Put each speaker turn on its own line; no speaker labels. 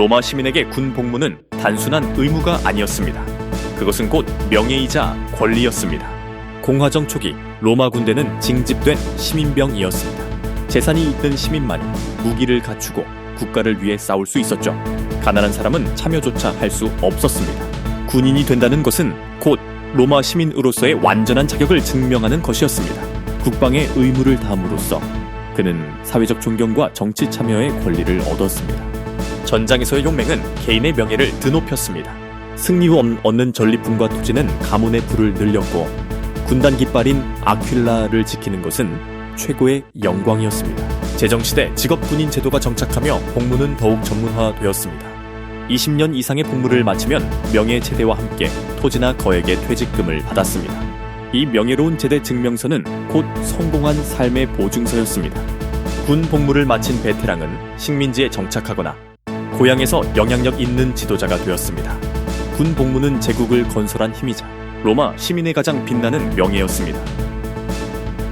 로마 시민에게 군 복무는 단순한 의무가 아니었습니다. 그것은 곧 명예이자 권리였습니다. 공화정 초기 로마 군대는 징집된 시민병이었습니다. 재산이 있는 시민만이 무기를 갖추고 국가를 위해 싸울 수 있었죠. 가난한 사람은 참여조차 할 수 없었습니다. 군인이 된다는 것은 곧 로마 시민으로서의 완전한 자격을 증명하는 것이었습니다. 국방의 의무를 다함으로써 그는 사회적 존경과 정치 참여의 권리를 얻었습니다. 전장에서의 용맹은 개인의 명예를 드높였습니다. 승리 후 얻- 얻는 전리품과 토지는 가문의 부를 늘렸고 군단 깃발인 아퀴라를 지키는 것은 최고의 영광이었습니다. 제정시대 직업 군인 제도가 정착하며 복무는 더욱 전문화되었습니다. 20년 이상의 복무를 마치면 명예 제대와 함께 토지나 거액의 퇴직금을 받았습니다. 이 명예로운 제대 증명서는 곧 성공한 삶의 보증서였습니다. 군 복무를 마친 베테랑은 식민지에 정착하거나 고향에서 영향력 있는 지도자가 되었습니다. 군 복무는 제국을 건설한 힘이자 로마 시민의 가장 빛나는 명예였습니다.